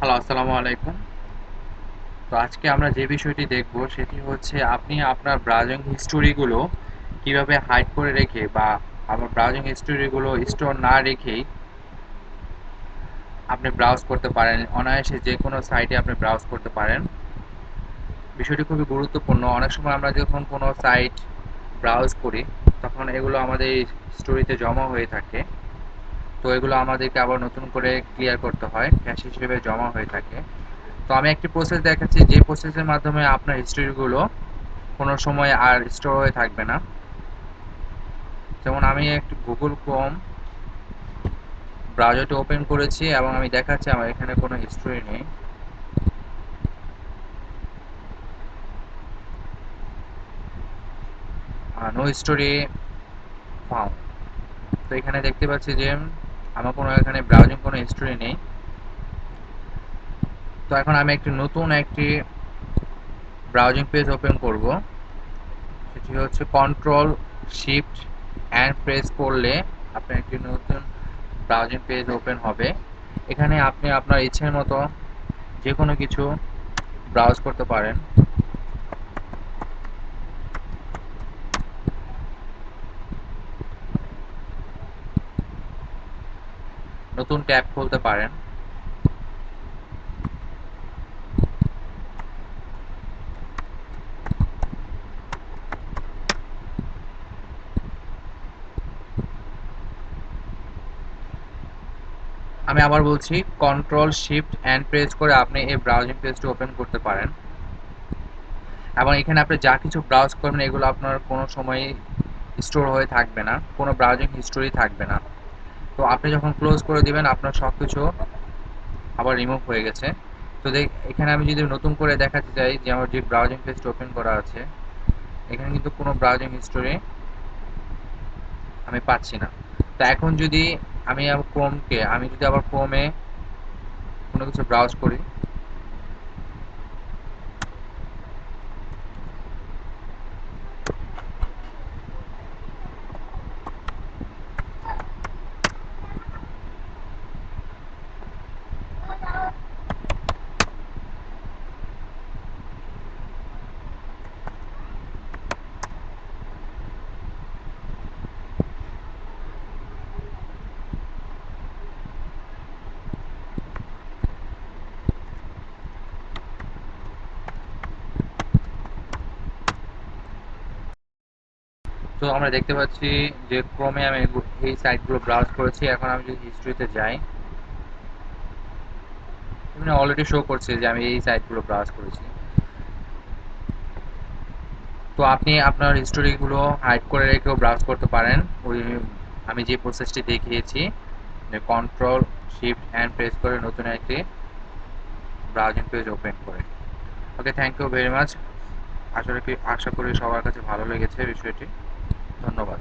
Hello, আসসালামু আলাইকুম। তো আজকে আমরা যে বিষয়টি দেখব সেটি হচ্ছে আপনি আপনার ব্রাউজিং হিস্টোরিগুলো কীভাবে হাইড করে রেখে বা আমার ব্রাউজিং হিস্টোরিগুলো স্টোর না রেখেই আপনি ব্রাউজ করতে পারেন। অনায়াসে যে কোনো সাইটে আপনি ব্রাউজ করতে পারেন। বিষয়টি খুবই গুরুত্বপূর্ণ। অনেক সময় আমরা যখন কোনো সাইট ব্রাউজ করি, তখন এগুলো আমাদের স্টোরিতে জমা হয়ে থাকে। তো এগুলো আমাদেরকে আবার নতুন করে ক্লিয়ার করতে হয় ক্যাশ হিসেবে জমা হয়ে থাকে। তো আমি একটি প্রসেস দেখাচ্ছি, যে প্রসেসের মাধ্যমে আপনার হিস্ট্রিগুলো কোনো সময় আর স্টোর হয়ে থাকবে না। যেমন আমি একটি গুগল ক্রোম ব্রাউজারটি ওপেন করেছি এবং আমি দেখাচ্ছি, আমার এখানে কোনো হিস্ট্রি নেই। নো হিস্টোরি ফাউন্ড তো এখানে দেখতে পাচ্ছি যে আমার কোনো এখানে ব্রাউজিং কোনো হিস্ট্রি নেই। তো এখন আমি একটি নতুন একটি ব্রাউজিং পেজ ওপেন করব। সেটি হচ্ছে কন্ট্রোল শিফট অ্যান্ড প্রেস করলে আপনার একটি নতুন ব্রাউজিং পেজ ওপেন হবে। এখানে আপনি আপনার ইচ্ছের মতো যে কোনো কিছু ব্রাউজ করতে পারেন। নতুন ট্যাব খুলতে পারেন। আমি আবার বলছি কন্ট্রোল শিফট অ্যান্ড প্রেস করে আপনি এই ব্রাউজিং পেজটি ওপেন করতে পারেন। এবং এখানে আপনি যা কিছু ব্রাউজ করবেন, এগুলো আপনার কোনো সময় স্টোর হয়ে থাকবে না, কোনো ব্রাউজিং হিস্টোরি থাকবে না। তো আপনি যখন ক্লোজ করে দিবেন, আপনার সব কিছু আবার রিমুভ হয়ে গেছে। তো দেখ, এখানে আমি যদি নতুন করে দেখাতে চাই যে আমার যে ব্রাউজিং পেজটা ওপেন করা আছে, এখানে কিন্তু কোনো ব্রাউজিং হিস্টোরি আমি পাচ্ছি না। তো এখন যদি আমি ক্রোমকে আমি যদি আবার ক্রোমে কোনো কিছু ব্রাউজ করি তো আমরা দেখতে পাচ্ছি যে ক্রমে আমি এই সাইটগুলো ব্রাউজ করেছি। এখন আমি যদি হিস্ট্রিতে যাই, এখানে অলরেডি শো করছে যে আমি এই সাইটগুলো ব্রাউজ করেছি। তো আপনি আপনার হিস্টোরিগুলো হাইড করে রেখেও ব্রাউজ করতে পারেন। ওই আমি যে প্রসেসটি দেখিয়েছি, যে কন্ট্রোল শিফট অ্যান্ড প্রেস করে নতুন একটি ব্রাউজিং পেজ ওপেন করে। Okay thank you very much আসলে কি আশা করি সবার কাছে ভালো লেগেছে বিষয়টি। ধন্যবাদ।